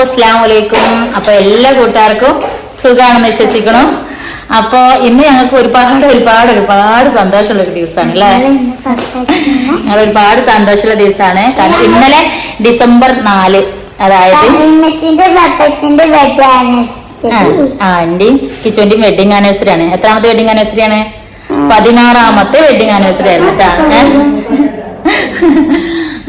അസ്സാം വലൈക്കും അപ്പൊ എല്ലാ കൂട്ടുകാർക്കും സുഖാണെന്ന് വിശ്വസിക്കണം അപ്പൊ ഇന്ന് ഞങ്ങൾക്ക് ഒരുപാട് ഒരുപാട് ഒരുപാട് സന്തോഷമുള്ള ഒരു ദിവസമാണ് അല്ലേ? ഞങ്ങൾ ഒരുപാട് സന്തോഷമുള്ള ദിവസമാണ്. കാരണം ഇന്നലെ ഡിസംബർ നാല് അതായത് ആന്റിയും കിച്ചോന്റെയും വെഡിങ് ആനിവേഴ്സറി ആണ്. എത്രാമത്തെ വെഡിങ് ആനിവേഴ്സറി ആണ്? പതിനാറാമത്തെ വെഡിങ് ആനിവേഴ്സറി ആയിരുന്നു കേട്ടാ.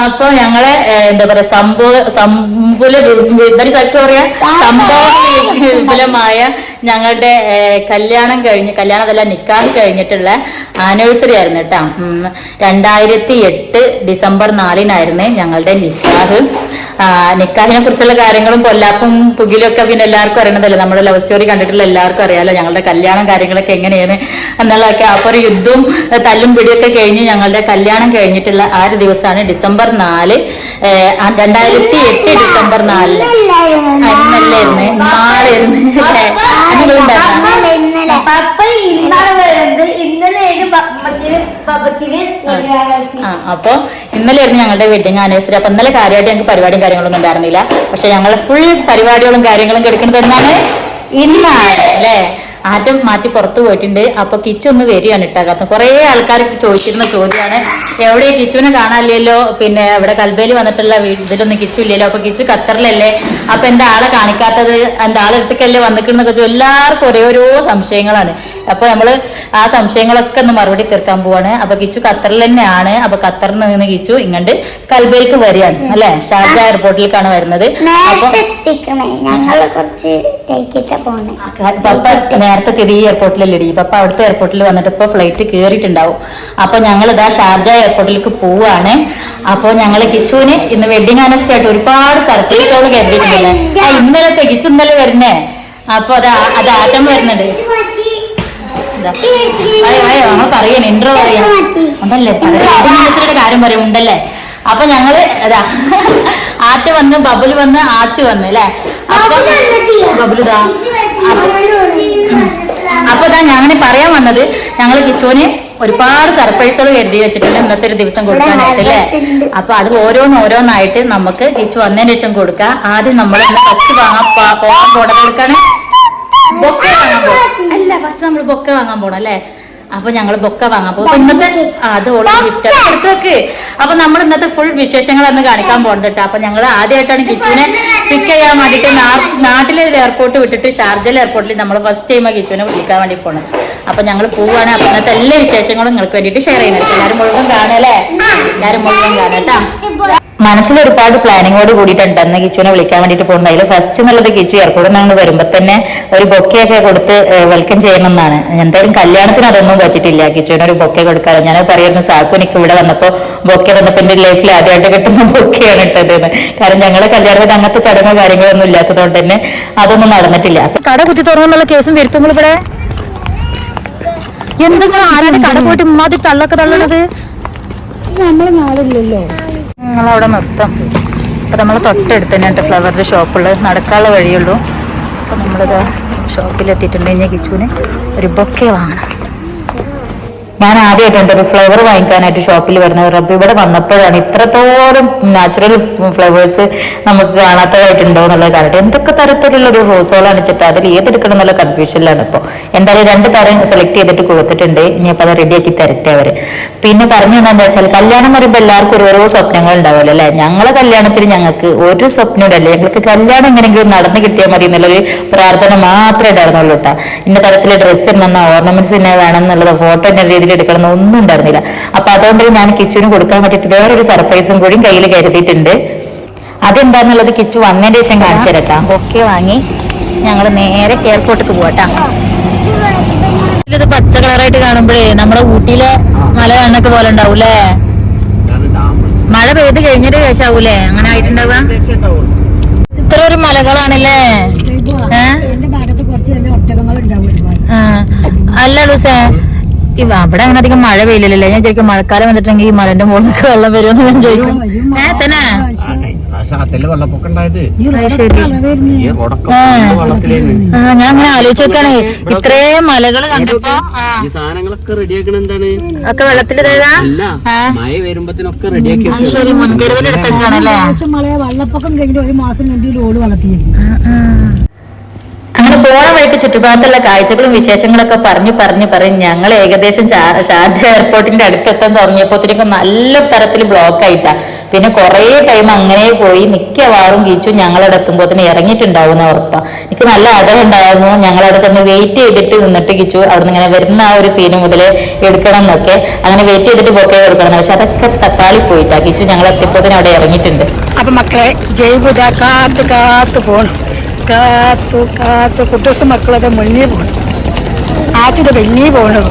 അപ്പൊ ഞങ്ങളെ എന്താ പറയാ സംഭവ സംഭുല എന്തൊരു സ്ഥലത്ത് പറയാ സംഭവ വിപുലമായ ഞങ്ങളുടെ കല്യാണം കഴിഞ്ഞ് കല്യാണം അതല്ല നിക്കാഹ് കഴിഞ്ഞിട്ടുള്ള ആനിവേഴ്സറി ആയിരുന്നു കേട്ടോ. രണ്ടായിരത്തി എട്ട് ഡിസംബർ നാലിനായിരുന്നു ഞങ്ങളുടെ നിക്കാഹ്. നിക്കാഹിനെ കുറിച്ചുള്ള കാര്യങ്ങളും പൊല്ലാപ്പും പുകിലും ഒക്കെ പിന്നെ എല്ലാവർക്കും അറിയണതല്ലേ? നമ്മുടെ ലവ് സ്റ്റോറി കണ്ടിട്ടുള്ള എല്ലാവർക്കും അറിയാലോ ഞങ്ങളുടെ കല്യാണം കാര്യങ്ങളൊക്കെ എങ്ങനെയാണ് എന്നുള്ളതൊക്കെ. അപ്പൊ ഒരു യുദ്ധവും തല്ലും പിടിയൊക്കെ കഴിഞ്ഞ് ഞങ്ങളുടെ കല്യാണം കഴിഞ്ഞിട്ടുള്ള ആ ഒരു ദിവസമാണ് ഡിസംബർ നാല് രണ്ടായിരത്തി എട്ട് ഡിസംബർ നാലിന്. അന്നല്ലായിരുന്നു നിങ്ങളുണ്ടായിരുന്നു ഇന്നലെ ഇന്നലെ പപ്പ ഇന്നാണ് വരുന്നത് ഇന്നലെയാണ് പപ്പക്കിന് പപ്പക്കിന് ആ. അപ്പൊ ഇന്നലെയായിരുന്നു ഞങ്ങളുടെ വെഡിങ് ആനിവേഴ്സറി അപ്പൊ ഇന്നലെ കാര്യമായിട്ട് ഞങ്ങൾക്ക് പരിപാടിയും കാര്യങ്ങളൊന്നും ഉണ്ടായിരുന്നില്ല. പക്ഷെ ഞങ്ങൾ ഫുൾ പരിപാടികളും കാര്യങ്ങളും കിടക്കുന്നത് എന്നാണ് ഇന്നാണ് അല്ലേ? ആറ്റം മാറ്റി പുറത്തു പോയിട്ടുണ്ട്. അപ്പൊ കിച്ചു ഒന്ന് വരികയാണ് ഇട്ടാകാത്ത കുറെ ആൾക്കാർ ചോദിച്ചിരുന്ന ചോദ്യമാണ്. എവിടെ കിച്ചുവിനെ കാണാനില്ലല്ലോ? പിന്നെ ഇവിടെ കൽബേലി വന്നിട്ടുള്ള ഇതിലൊന്നും കിച്ചു ഇല്ലല്ലോ. അപ്പൊ കിച്ചു ഖത്തറിലല്ലേ? അപ്പൊ എന്താ ആളെ കാണിക്കാത്തത്? എന്താ ആളെടുത്തേക്കല്ലേ വന്നിട്ടുണ്ടെന്നൊക്കെ എല്ലാവർക്കും ഓരോ സംശയങ്ങളാണ്. അപ്പൊ നമ്മൾ ആ സംശയങ്ങളൊക്കെ ഒന്ന് മറുപടി തീർക്കാൻ പോവാണ്. അപ്പൊ കിച്ചു ഖത്തറിൽ തന്നെയാണ് അപ്പൊ ഖത്തറിൽ നിന്ന് കിച്ചു ഇങ്ങോട്ട് കൽബയിലേക്ക് വരികയാണ് അല്ലെ? ഷാർജ എയർപോർട്ടിലേക്കാണ് വരുന്നത്. പപ്പ നേരത്തെ തിരി എയർപോർട്ടിലല്ലേ പപ്പ അവിടുത്തെ എയർപോർട്ടിൽ വന്നിട്ട് ഇപ്പൊ ഫ്ലൈറ്റ് കയറിയിട്ടുണ്ടാവും അപ്പൊ ഞങ്ങൾ ഇതാ ഷാർജ എയർപോർട്ടിലേക്ക് പോവാണ്. അപ്പൊ ഞങ്ങൾ കിച്ചുവിന് ഇന്ന് വെഡിങ് ആനിവേഴ്സറി ആയിട്ട് ഒരുപാട് സർപ്രൈസുകൾ കരുതിയിട്ടുണ്ടല്ലേ ഇന്നലെ തികച്ചു ഇന്നലെ വരുന്നേ. അപ്പൊ അത് അത് ആറ്റം വരുന്നുണ്ട്. നമ്മൾ പറയണ ഇൻട്രോ പറയാം. ഉണ്ടല്ലേ വെഡിങ് കാര്യം പറയും ഉണ്ടല്ലേ? അപ്പൊ ഞങ്ങൾ അതാ ആറ്റ വന്ന് ബബുൽ വന്ന് ആച്ച് വന്ന് അല്ലേ അപ്പൊ ബബുലുതാ അപ്പൊ ഇതാ ഞാൻ പറയാൻ വന്നത് ഞങ്ങൾ കിച്ചുവിന് ഒരുപാട് സർപ്രൈസുകൾ കരുതി വെച്ചിട്ടുണ്ട് ഇന്നത്തെ ഒരു ദിവസം കൊടുക്കാനായിട്ട് അല്ലേ അപ്പൊ അത് ഓരോന്ന് ഓരോന്നായിട്ട് നമുക്ക് കിച്ചു വന്നതിന് ശേഷം കൊടുക്കാം. ആദ്യം നമ്മൾ ഫസ്റ്റ് വാങ്ങാൻ പോകാൻ പോണത് എടുക്കാണ്. ബൊക്ക വാങ്ങാൻ പോകും അല്ല ഫസ്റ്റ് നമ്മൾ ബൊക്ക വാങ്ങാൻ പോണം അല്ലേ? അപ്പൊ ഞങ്ങൾ ബൊക്ക വാങ്ങാൻ പോകും ഇന്നത്തെ അത് ഓൾ ഗിഫ്റ്റ് എടുത്ത് വെക്ക് അപ്പൊ നമ്മൾ ഇന്നത്തെ ഫുൾ വിശേഷങ്ങൾ അന്ന് കാണിക്കാൻ പോകുന്നത് കേട്ടോ അപ്പൊ ഞങ്ങൾ ആദ്യമായിട്ടാണ് കിച്ചുവിനെ പിക്ക് ചെയ്യാൻ വേണ്ടിട്ട് നാട്ടിലെ എയർപോർട്ട് വിട്ടിട്ട് ഷാർജൽ എയർപോർട്ടിൽ നമ്മൾ ഫസ്റ്റ് ടൈം ആ കിച്ചുവിനെ വിളിക്കാൻ വേണ്ടി പോണത്. അപ്പൊ ഞങ്ങൾ പോവാണ്. അപ്പൊ ഇന്നത്തെ എല്ലാ വിശേഷങ്ങളും നിങ്ങൾക്ക് വേണ്ടിയിട്ട് ഷെയർ ചെയ്യുന്നത് എല്ലാവരും മുഴുവൻ കാണാം അല്ലേ? എല്ലാവരും മുഴുവൻ കാണാം കേട്ടോ മനസ്സിൽ ഒരുപാട് പ്ലാനിങ്ങോട് കൂടിയിട്ടുണ്ട്. അന്ന് കിച്ചുവിനെ വിളിക്കാൻ വേണ്ടിയിട്ട് പോകുന്നത്. അതിൽ ഫസ്റ്റ് എന്നുള്ളത് കിച്ചു എയർപോർട്ടിൽ നിന്ന് വരുമ്പോൾ തന്നെ ഒരു ബൊക്കെയൊക്കെ കൊടുത്ത് വെൽക്കം ചെയ്യണമെന്നാണ്. എന്തായാലും കല്യാണത്തിന് അതൊന്നും പറ്റിയിട്ടില്ല. കിച്ചുവിന് ഒരു ബൊക്കെ കൊടുക്കാറ്. ഞാൻ പറയുന്നു സാക്കു എനിക്ക് ഇവിടെ വന്നപ്പോൾ ബൊക്കെ വന്നപ്പോൾ എന്റെ ലൈഫിൽ ആദ്യമായിട്ട് കിട്ടുന്ന ബൊക്കെയാണ് ഇട്ടത് എന്ന്. കാരണം ഞങ്ങളുടെ കല്യാണത്തിന് അങ്ങനത്തെ ചടങ്ങോ കാര്യങ്ങളൊന്നും ഇല്ലാത്തതുകൊണ്ട് തന്നെ അതൊന്നും നടന്നിട്ടില്ല. കട കുത്തി തുറന്നുള്ള കേസും വരുത്തുങ്ങൾ ഇവിടെ? എന്തെങ്കിലും ആരാണ് കട പോയിട്ട് ഉമ്മാതി തള്ളൊക്കെ തള്ളണത്? നിങ്ങളവിടെ നിർത്താം. അപ്പം നമ്മൾ തൊട്ടടുത്ത് തന്നെ ഫ്ലവറിന്റെ ഷോപ്പുള്ളത് നടക്കാനുള്ള വഴിയുള്ളൂ അപ്പം നമ്മളിത് ഷോപ്പിലെത്തിയിട്ടുണ്ടെങ്കിൽ കിച്ചുവിന് ഒരു ബൊക്കെ വാങ്ങണം. ഞാൻ ആദ്യമായിട്ടുണ്ട് ഒരു ഫ്ലവർ വാങ്ങിക്കാനായിട്ട് ഷോപ്പിൽ വരുന്നത് റബ്ബ് ഇവിടെ വന്നപ്പോഴാണ് ഇത്രത്തോളം നാച്ചുറൽ ഫ്ലവേഴ്സ് നമുക്ക് കാണാത്തതായിട്ടുണ്ടോ എന്നുള്ളത് കാരണം എന്തൊക്കെ തരത്തിലുള്ള ഒരു റോസോളാണ് വെച്ചിട്ട് അതിൽ ഏതെടുക്കണം എന്നുള്ള കൺഫ്യൂഷനിലാണ് ഇപ്പോൾ എന്തായാലും രണ്ട് തരം സെലക്ട് ചെയ്തിട്ട് കൊടുത്തിട്ടുണ്ട്. ഇനിയിപ്പോൾ അത് റെഡിയാക്കി തരട്ടെ അവർ. പിന്നെ പറഞ്ഞു എന്താ വെച്ചാൽ കല്യാണം പറയുമ്പോൾ എല്ലാവർക്കും ഓരോരോ സ്വപ്നങ്ങൾ ഉണ്ടാവുമല്ലോ അല്ലെ? ഞങ്ങളെ കല്യാണത്തിന് ഞങ്ങൾക്ക് ഒരു സ്വപ്നമില്ല ഞങ്ങൾക്ക് കല്യാണം എങ്ങനെയെങ്കിലും നടന്നു കിട്ടിയാൽ മതി എന്നുള്ളൊരു പ്രാർത്ഥന മാത്രമേ ഉണ്ടായിരുന്നുള്ളൂ കേട്ടോ. ഇന്ന തരത്തിലെ ഡ്രസ്സ് ഇന്ന ഓർണമെന്റ്സ് തന്നെ വേണം എന്നുള്ളത് ഫോട്ടോ എന്ന രീതിയിൽ എടുക്കണം ഒന്നും ഉണ്ടായിരുന്നില്ല. അപ്പൊ അതുകൊണ്ട് ഞാൻ കിച്ചുവിന് കൊടുക്കാൻ വേണ്ടിയിട്ട് വേറൊരു സർപ്രൈസും കൂടി കയ്യിൽ കരുതിയിട്ടുണ്ട്. അതെന്താന്നുള്ളത് കിച്ചു വന്നതിന് ശേഷം കാണിച്ചു തരട്ടാ. ബൊക്കെ വാങ്ങി. ഞങ്ങൾ നേരെ എയർപോർട്ടിക്ക് പോകട്ടാ ഇത് പച്ച കളറായിട്ട് കാണുമ്പോഴേ നമ്മുടെ ഊട്ടിയിലെ മല കണ്ണൊക്കെ പോലെ ഉണ്ടാവൂലേ മഴ പെയ്ത് കഴിഞ്ഞിട്ട് ശേഷാവൂലേ? അങ്ങനെ ആയിട്ടുണ്ടാവുക? ഇത്ര ഒരു മലകളാണല്ലേ? ഏഹ് ആ. അല്ല ലൂസേ ഈ അവിടെ അങ്ങനെ അധികം മഴ പെയ്യില്ലല്ലേ ഞാൻ ചോദിക്കും മഴക്കാലം വന്നിട്ടുണ്ടെങ്കിൽ ഈ മലന്റെ മുകളിലൊക്കെ വെള്ളം വരുമെന്ന് ഞാൻ ചോദിക്കും ഏ തന്നെ? ഞാൻ അങ്ങനെ ആലോചിച്ച് നോക്കാണേ. ഇത്രയും മലകൾ കണ്ടപ്പോ ഈ സാധനങ്ങളൊക്കെ റെഡിയാക്കണ എന്താണ്? ഒക്കെ വെള്ളത്തിൽ മഴ വരുമ്പത്തിനൊക്കെ റെഡിയാക്കി ശരി മുൻകരുതൽ എടുത്തേക്കാണല്ലേ വെള്ളപ്പൊക്കം കഴിഞ്ഞിട്ട് ഒരു മാസം കഴിഞ്ഞിട്ട് ലോഡ് വളർത്തിയിരിക്കും പോണ വഴിക്ക് ചുറ്റുപാടത്തുള്ള കാഴ്ചകളും വിശേഷങ്ങളൊക്കെ പറഞ്ഞു പറഞ്ഞു പറഞ്ഞ് ഞങ്ങൾ ഏകദേശം ഷാർജ എയർപോർട്ടിന്റെ അടുത്തെത്താൻ തുടങ്ങിയപ്പോഴത്തേക്കും നല്ല തരത്തിൽ ബ്ലോക്ക് ആയിട്ടാ പിന്നെ കുറേ ടൈം അങ്ങനെ പോയി മിക്കവാറും കീച്ചു ഞങ്ങളവിടെ എത്തുമ്പോഴത്തേന് ഇറങ്ങിയിട്ടുണ്ടാവുന്ന ഉറപ്പാ. എനിക്ക് നല്ല ആഗ്രഹം ഉണ്ടായിരുന്നു ഞങ്ങളവിടെ ചെന്ന് വെയിറ്റ് ചെയ്തിട്ട് നിന്നിട്ട് കിച്ചു അവിടെ നിന്ന് ഇങ്ങനെ വരുന്ന ആ ഒരു സീന് മുതൽ എടുക്കണം എന്നൊക്കെ. അങ്ങനെ വെയിറ്റ് ചെയ്തിട്ട് ബൊക്കെ എടുക്കണം. പക്ഷെ അതൊക്കെ തക്കാളി പോയിട്ടാ കിച്ചു ഞങ്ങൾ എത്തിയപ്പോഴത്തേന് അവിടെ ഇറങ്ങിയിട്ടുണ്ട്. അപ്പൊ മക്കളെ ജയ്ബുദ കാത്ത് കാത്ത് പോണം. കാത്തു കാത്തു. കുട്ടൂസ് മക്കളത് മുന്നേ പോകണം ആദ്യത് വലിയ പോകണം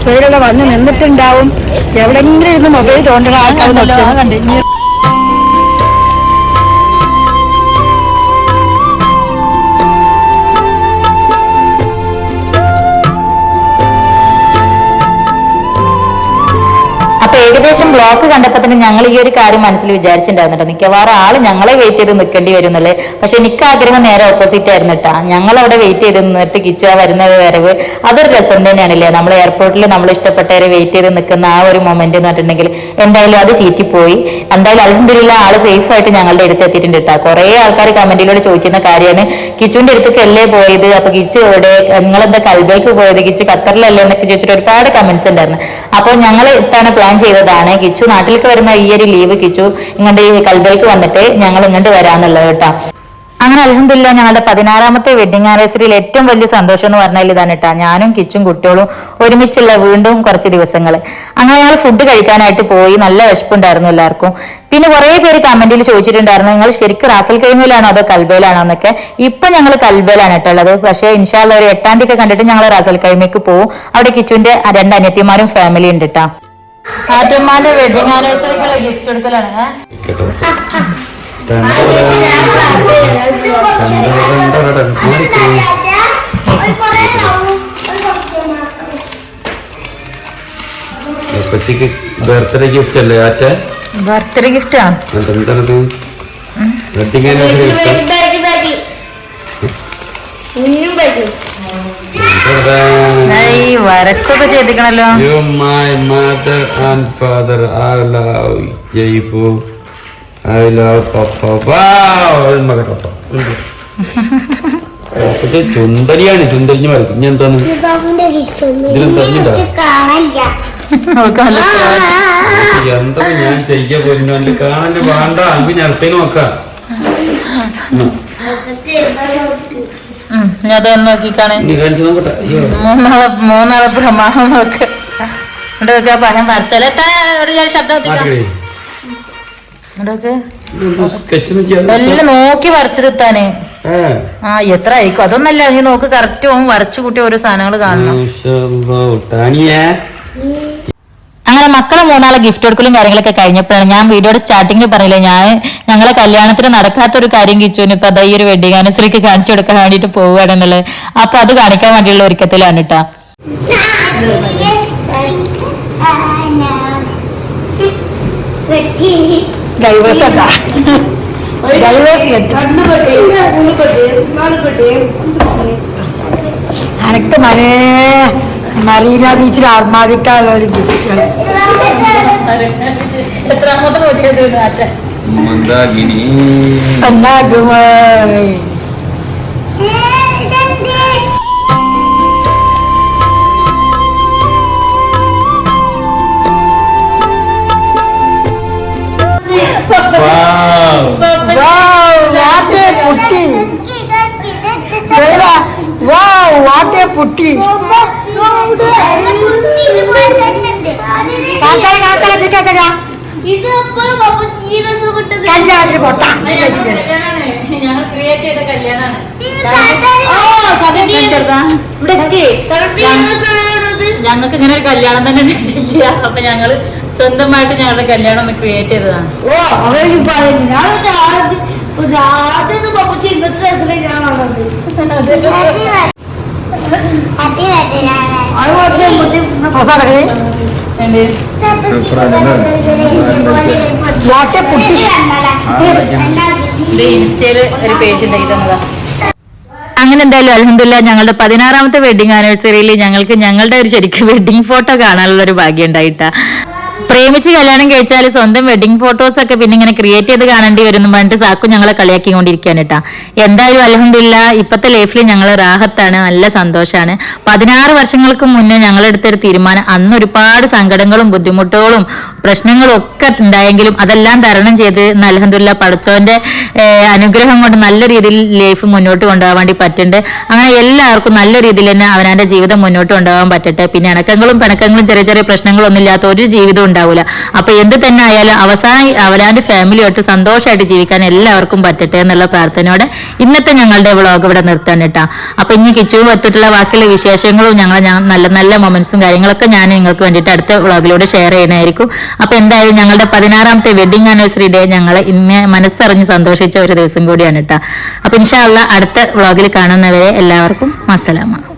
സ്വയിലുള്ള വന്ന് നിന്നിട്ടുണ്ടാവും. എവിടെങ്കിലും ഇരുന്ന് മൊബൈൽ തോണ്ടണ ആൾക്കാർ നോക്കി അപ്പൊ ബ്ലോക്ക് കണ്ടപ്പോ തന്നെ ഞങ്ങൾ ഈ ഒരു കാര്യം മനസ്സിൽ വിചാരിച്ചിട്ടുണ്ടായിരുന്നു മിക്കവാറും ആൾ ഞങ്ങളെ വെയിറ്റ് ചെയ്ത് നിൽക്കേണ്ടി വരുന്നുള്ളേ പക്ഷെ എനിക്ക് ആഗ്രഹം നേരെ ഓപ്പോസിറ്റ് ആയിരുന്നു കേട്ടാ ഞങ്ങൾ അവിടെ വെയിറ്റ് ചെയ്ത് നിന്നിട്ട് കിച്ചു ആ വരുന്ന വരവ് അതൊരു രസം തന്നെയാണല്ലേ? നമ്മൾ എയർപോർട്ടിൽ നമ്മൾ ഇഷ്ടപ്പെട്ടവരെ വെയിറ്റ് ചെയ്ത് നിൽക്കുന്ന ആ ഒരു മൊമെന്റ് എന്ന് പറഞ്ഞിട്ടുണ്ടെങ്കിൽ എന്തായാലും അത് ചീറ്റിപ്പോയി. എന്തായാലും അലഹദില്ല ആൾ സേഫ് ആയിട്ട് ഞങ്ങളുടെ അടുത്ത് എത്തിയിട്ടുണ്ട് കേട്ടോ കുറെ ആൾക്കാർ കമന്റിലൂടെ ചോദിച്ചിരുന്ന കാര്യമാണ്. കിച്ചുവിന്റെ അടുത്തേക്ക് അല്ലേ പോയത്? അപ്പൊ കിച്ചു എവിടെ? നിങ്ങളെന്താ കൽബേക്ക് പോയത്? കിച്ചു ഖത്തറിലല്ലേ? എന്നൊക്കെ ചോദിച്ചിട്ട് ഒരുപാട് കമന്റ്സ് ഉണ്ടായിരുന്നു. അപ്പോൾ ഞങ്ങൾ ഇത്തവണ പ്ലാൻ ചെയ്തതാണ് കിച്ചു. നാട്ടിലേക്ക് വരുന്ന ഈ ഒരു ലീവ് കിച്ചു. ഇങ്ങോട്ട് ഈ കൽബേക്ക് വന്നിട്ട് ഞങ്ങൾ ഇങ്ങോട്ട് വരാന്നുള്ളത് കേട്ടോ. അങ്ങനെ അലഹമില്ല ഞങ്ങളുടെ പതിനാറാമത്തെ വെഡിങ് ആനിവേഴ്സറിയിൽ ഏറ്റവും വലിയ സന്തോഷം എന്ന് പറഞ്ഞാൽ ഇതാണ് കേട്ടോ. ഞാനും കിച്ചും കുട്ടികളും ഒരുമിച്ചുള്ള വീണ്ടും കുറച്ച് ദിവസങ്ങൾ അങ്ങനെ ഞങ്ങൾ ഫുഡ് കഴിക്കാനായിട്ട് പോയി. നല്ല വിശപ്പുണ്ടായിരുന്നു എല്ലാവർക്കും. പിന്നെ കുറേ പേര് കമന്റിൽ ചോദിച്ചിട്ടുണ്ടായിരുന്നു നിങ്ങൾ ശരിക്കും റാസൽ കൈമയിലാണോ അതോ കൽബയിലാണോ എന്നൊക്കെ? ഇപ്പൊ ഞങ്ങൾ കൽബയിലാണ് കേട്ടുള്ളത് പക്ഷേ ഇൻഷാല്ല ഒരു എട്ടാം തീയതി കണ്ടിട്ട് ഞങ്ങൾ റാസൽ കൈമയ്ക്ക് പോകും അവിടെ കിച്ചുവിന്റെ രണ്ട് അനിയത്തിമാരും ഫാമിലി ഉണ്ട് കേട്ടോ. ആറ്റമ്മാന്റെ വെഡിങ് ആനിവേഴ്സറിക്കുള്ള ഗിഫ്റ്റ് എടുക്കലാണ് ബർത്ത്ഡേ ഗിഫ്റ്റ് അല്ലേ ആറ്റ? ബർത്ത്ഡേ ഗിഫ്റ്റാ എന്താണത് വെഡിങ് ആനിവേഴ്സറി ഗിഫ്റ്റ് ഇന്നും പറ്റും വരക്കൊക്കെ ചെയ്തിക്കണല്ലോ. ചുന്തരിയാണ് ചുന്തരിഞ്ഞ് മറിക്കും ഇനി എന്താണ്? എന്താ ഞാൻ ചെയ്യ പോരുന്നു എന്റെ കാണാൻ വേണ്ട. അമ്പി അടുത്തേക്ക് നോക്കാം നോക്കിക്കാണേ. കാണിച്ചു നോക്കട്ടെ. മൂന്നാളെ മൂന്നാളെ പ്രമാണം നോക്ക് ഇവിടെ വെക്കാ പഴം ഞാൻ ഇവിടെ ചെയ്യാൻ എല്ലാം നോക്കി വരച്ചു ആ എത്ര ആയിരിക്കും? അതൊന്നല്ല നീ നോക്ക് കറക്റ്റ് പോകും വരച്ചു കൂട്ടി ഓരോ സാധനങ്ങൾ കാണണം. അങ്ങനെ മക്കളെ മൂന്നാളെ ഗിഫ്റ്റ് കൊടുക്കലും കാര്യങ്ങളൊക്കെ കഴിഞ്ഞപ്പോഴാണ് ഞാൻ വീഡിയോയുടെ സ്റ്റാർട്ടിങ്ങിൽ പറഞ്ഞില്ലേ ഞാൻ ഞങ്ങളെ കല്യാണത്തിന് നടക്കാത്ത ഒരു കാര്യം കിച്ചുവിന് ഇപ്പൊ അതാ ഈ ഒരു വെഡിങ് ആനിവേഴ്സറിക്ക് കാണിച്ചു കൊടുക്കാൻ വേണ്ടിയിട്ട് പോവുകയാണെന്നുള്ളത് അപ്പൊ അത് കാണിക്കാൻ വേണ്ടിയുള്ള ഒരുക്കത്തിലാണ് കേട്ടാ ഡൈവേഴ്സ് അല്ല അനക്ക് മനേ. മറീന ബീച്ചിൽ ആർമാദിക്കാനുള്ള ഒരു ഗിഫ്റ്റ് കുട്ടി ഉണ്ടാകുമോ വാട്ടേ പുട്ടി. വാ വാട്ടേ പുട്ടി. ഇത് എപ്പോഴും കല്യാണത്തിന് പൊട്ട. ഞങ്ങൾ ക്രിയേറ്റ് ചെയ്ത കല്യാണമാണ്. ഞങ്ങൾക്ക് ഇങ്ങനെ ഒരു കല്യാണം തന്നെ ഉണ്ടായിട്ടില്ല അപ്പൊ ഞങ്ങൾ സ്വന്തമായിട്ട് ഞങ്ങളുടെ കല്യാണം ഒന്ന് ക്രിയേറ്റ് ചെയ്തതാണ്. ഓ ഞാൻ ഇൻസ്റ്റയിൽ ഒരു പേജ് അങ്ങനെ എന്തായാലും അലഹമില്ല ഞങ്ങളുടെ പതിനാറാമത്തെ വെഡിങ് ആനിവേഴ്സറിയിൽ ഞങ്ങൾക്ക് ഞങ്ങളുടെ ഒരു ശരിക്കും വെഡിങ് ഫോട്ടോ കാണാനുള്ള ഒരു ഭാഗ്യം ഉണ്ടായിട്ടാ. പ്രേമിച്ച് കല്യാണം കഴിച്ചാൽ സ്വന്തം വെഡിങ് ഫോട്ടോസ് ഒക്കെ പിന്നെ ഇങ്ങനെ ക്രിയേറ്റ് ചെയ്ത് കാണേണ്ടി വരും പറഞ്ഞിട്ട് സാക്കു ഞങ്ങളെ കളിയാക്കിക്കൊണ്ടിരിക്കാനിട്ടാ എന്തായാലും അലഹമില്ല ഇപ്പത്തെ ലൈഫിൽ ഞങ്ങൾ റാഹത്താണ് നല്ല സന്തോഷമാണ് പതിനാറ് വർഷങ്ങൾക്ക് മുന്നേ ഞങ്ങളെടുത്തൊരു തീരുമാനം അന്ന് ഒരുപാട് സങ്കടങ്ങളും ബുദ്ധിമുട്ടുകളും പ്രശ്നങ്ങളും ഒക്കെ ഉണ്ടായെങ്കിലും അതെല്ലാം തരണം ചെയ്ത് അലഹമില്ല പഠിച്ചോന്റെ അനുഗ്രഹം കൊണ്ട് നല്ല രീതിയിൽ ലൈഫ് മുന്നോട്ട് കൊണ്ടുപോകാൻ വേണ്ടി പറ്റുന്നുണ്ട്. അങ്ങനെ എല്ലാവർക്കും നല്ല രീതിയിൽ തന്നെ അവനാന്റെ ജീവിതം മുന്നോട്ട് കൊണ്ടുപോകാൻ പറ്റട്ടെ. പിന്നെ ഇണക്കങ്ങളും പിണക്കങ്ങളും ചെറിയ ചെറിയ പ്രശ്നങ്ങളൊന്നും ഇല്ലാത്ത ഒരു ജീവിതം ഉണ്ടാവില്ല അപ്പൊ എന്ത് തന്നെ ആയാലും അവസാനം അവരാന്റെ ഫാമിലിയായിട്ട് സന്തോഷമായിട്ട് ജീവിക്കാൻ എല്ലാവർക്കും പറ്റട്ടെ എന്നുള്ള പ്രാർത്ഥനയോടെ ഇന്നത്തെ ഞങ്ങളുടെ വ്ളോഗ് ഇവിടെ നിർത്താൻ കേട്ടാ. അപ്പൊ ഇനി കിച്ചുവും എത്തിയിട്ടുള്ള ബാക്കിയുള്ള വിശേഷങ്ങളും ഞങ്ങൾ നല്ല നല്ല മൊമെന്റ്സും കാര്യങ്ങളൊക്കെ ഞാൻ നിങ്ങൾക്ക് വേണ്ടിയിട്ട് അടുത്ത വ്ളോഗിലൂടെ ഷെയർ ചെയ്യുന്നതായിരിക്കും. അപ്പൊ എന്തായാലും ഞങ്ങളുടെ പതിനാറാമത്തെ വെഡിങ് ആനിവേഴ്സറി ഡേ ഞങ്ങൾ ഇന്ന് മനസ്സറിഞ്ഞ് സന്തോഷിച്ച ഒരു ദിവസം കൂടിയാണ് കേട്ടോ. അപ്പൊ ഇൻഷാല്ല അടുത്ത വ്ളോഗിൽ കാണുന്നവരെ എല്ലാവർക്കും മസലാമ